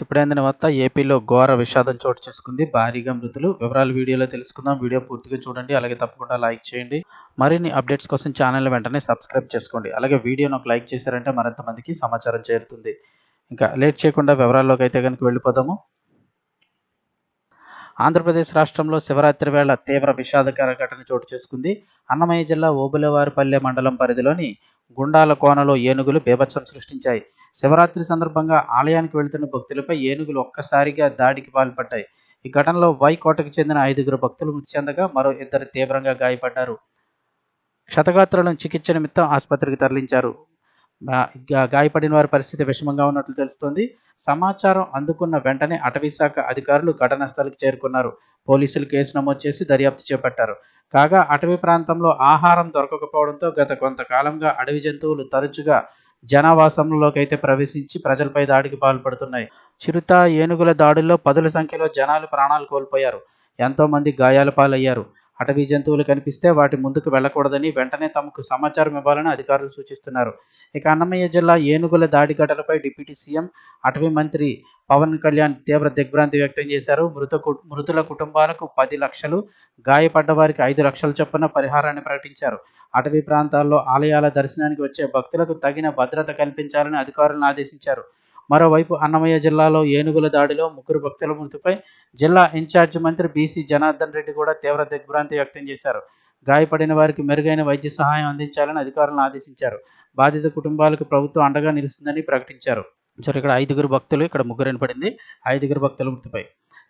ఇప్పుడైందిన వార్త. ఏపీలో ఘోర విషాదం చోటు చేసుకుంది. భారీగా మృతులు. వివరాలు వీడియోలో తెలుసుకుందాం. వీడియో పూర్తిగా చూడండి. అలాగే తప్పకుండా లైక్ చేయండి. మరిన్ని అప్డేట్స్ కోసం ఛానల్ వెంటనే సబ్స్క్రైబ్ చేసుకోండి. అలాగే వీడియోను ఒక లైక్ చేశారంటే మరింత మందికి సమాచారం చేరుతుంది. ఇంకా లేట్ చేయకుండా వివరాల్లోకి అయితే కనుక వెళ్ళిపోదాము. ఆంధ్రప్రదేశ్ రాష్ట్రంలో శివరాత్రి వేళ తీవ్ర విషాదకర ఘటన చోటు చేసుకుంది. అన్నమయ్య జిల్లా ఓబులవారిపల్లె మండలం పరిధిలోని గుండాల కోనలో ఏనుగులు బీభత్సం సృష్టించాయి. శివరాత్రి సందర్భంగా ఆలయానికి వెళుతున్న భక్తులపై ఏనుగులు ఒక్కసారిగా దాడికి పాల్పడ్డాయి. ఈ ఘటనలో వై కోటకు చెందిన ఐదుగురు భక్తులు మృతి చెందగా మరో ఇద్దరు తీవ్రంగా గాయపడ్డారు. క్షతగాత్రులను చికిత్స నిమిత్తం ఆసుపత్రికి తరలించారు. గాయపడిన వారి పరిస్థితి విషమంగా ఉన్నట్లు తెలుస్తోంది. సమాచారం అందుకున్న వెంటనే అటవీ శాఖ అధికారులు ఘటనా స్థలికి చేరుకున్నారు. పోలీసులు కేసు నమోదు చేసి దర్యాప్తు చేపట్టారు. కాగా అటవీ ప్రాంతంలో ఆహారం దొరకకపోవడంతో గత కొంతకాలంగా అడవి జంతువులు తరచుగా జనావాసంలోకి అయితే ప్రవేశించి ప్రజలపై దాడికి పాల్పడుతున్నాయి. చిరుత ఏనుగుల దాడుల్లో పదుల సంఖ్యలో జనాలు ప్రాణాలు కోల్పోయారు. ఎంతోమంది గాయాల పాలయ్యారు. అటవీ జంతువులు కనిపిస్తే వాటి ముందుకు వెళ్ళకూడదని వెంటనే తమకు సమాచారం ఇవ్వాలని అధికారులు సూచిస్తున్నారు. ఇక అన్నమయ్య జిల్లా ఏనుగుల దాడి ఘటనపై డిప్యూటీ సీఎం అటవీ మంత్రి పవన్ కళ్యాణ్ తీవ్ర దిగ్భ్రాంతి వ్యక్తం చేశారు. మృత మృతుల కుటుంబాలకు పది లక్షలు గాయపడ్డ వారికి ఐదు లక్షల చొప్పున పరిహారాన్ని ప్రకటించారు. అటవీ ప్రాంతాల్లో ఆలయాల దర్శనానికి వచ్చే భక్తులకు తగిన భద్రత కల్పించాలని అధికారులను ఆదేశించారు. మరోవైపు అన్నమయ్య జిల్లాలో ఏనుగుల దాడిలో ముగ్గురు భక్తుల మృతిపై జిల్లా ఇన్ఛార్జి మంత్రి బీసీ జనార్దన్ రెడ్డి కూడా తీవ్ర దిగ్భ్రాంతి వ్యక్తం చేశారు. గాయపడిన వారికి మెరుగైన వైద్య సహాయం అందించాలని అధికారులను ఆదేశించారు. బాధిత కుటుంబాలకు ప్రభుత్వం అండగా నిలుస్తుందని ప్రకటించారు. సరే ఇక్కడ ఐదుగురు భక్తులు ఇక్కడ ముగ్గురు పడింది. ఐదుగురు భక్తుల మృతిపై.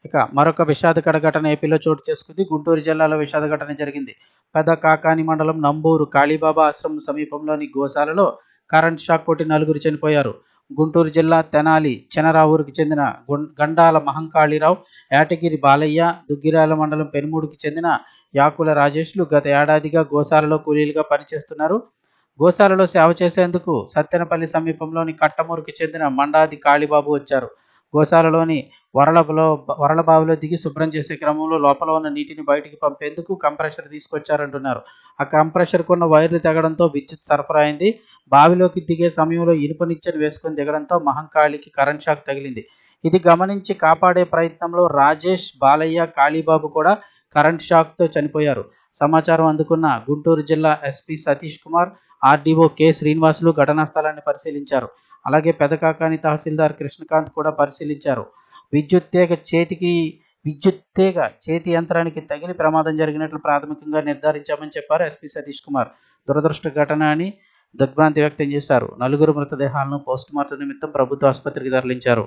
ఇక మరొక విషాదకర ఘటన ఏపీలో చోటు చేసుకుంది. గుంటూరు జిల్లాలో విషాద ఘటన జరిగింది. పెద్ద కాకాని మండలం నంబూరు కాళీబాబా ఆశ్రమం సమీపంలోని గోశాలలో కరెంట్ షాక్ కొట్టి నలుగురు చనిపోయారు. గుంటూరు జిల్లా తెనాలి చెనరావూరుకి చెందిన గండాల మహంకాళీరావు యాటగిరి బాలయ్య దుగ్గిరాల మండలం పెనుమూడుకు చెందిన యాకుల రాజేష్లు గత ఏడాదిగా గోశాలలో కూలీలుగా పనిచేస్తున్నారు. గోశాలలో సేవ చేసేందుకు సత్తెనపల్లి సమీపంలోని కట్టమూరుకి చెందిన మండాది కాళీబాబు వచ్చారు. గోశాలలోని వరలలో బావిలో దిగి శుభ్రం చేసే క్రమంలో లోపల ఉన్న నీటిని బయటికి పంపేందుకు కంప్రెషర్ తీసుకొచ్చారంటున్నారు ఆ కంప్రెషర్ కొన్న వైర్లు తెగడంతో విద్యుత్ సరఫరా అయింది. బావిలోకి దిగే సమయంలో ఇనుప వేసుకుని దిగడంతో మహంకాళికి కరెంట్ షాక్ తగిలింది. ఇది గమనించి కాపాడే ప్రయత్నంలో రాజేష్ బాలయ్య కాళీబాబు కూడా కరెంట్ షాక్తో చనిపోయారు. సమాచారం అందుకున్న గుంటూరు జిల్లా SP Satish Kumar RDO K Srinivasulu ఘటనా స్థలాన్ని పరిశీలించారు. అలాగే పెదకాకాని తహసీల్దార్ కృష్ణకాంత్ కూడా పరిశీలించారు. విద్యుత్ తీగ చేతికి విద్యుత్ తీగ చేతి యంత్రానికి తగిలి ప్రమాదం జరిగినట్లు ప్రాథమికంగా నిర్ధారించామని చెప్పారు ఎస్పీ సతీష్ కుమార్. దురదృష్ట ఘటన అని దిగ్భ్రాంతి వ్యక్తం చేశారు. నలుగురు మృతదేహాలను పోస్టుమార్టం నిమిత్తం ప్రభుత్వ ఆసుపత్రికి తరలించారు.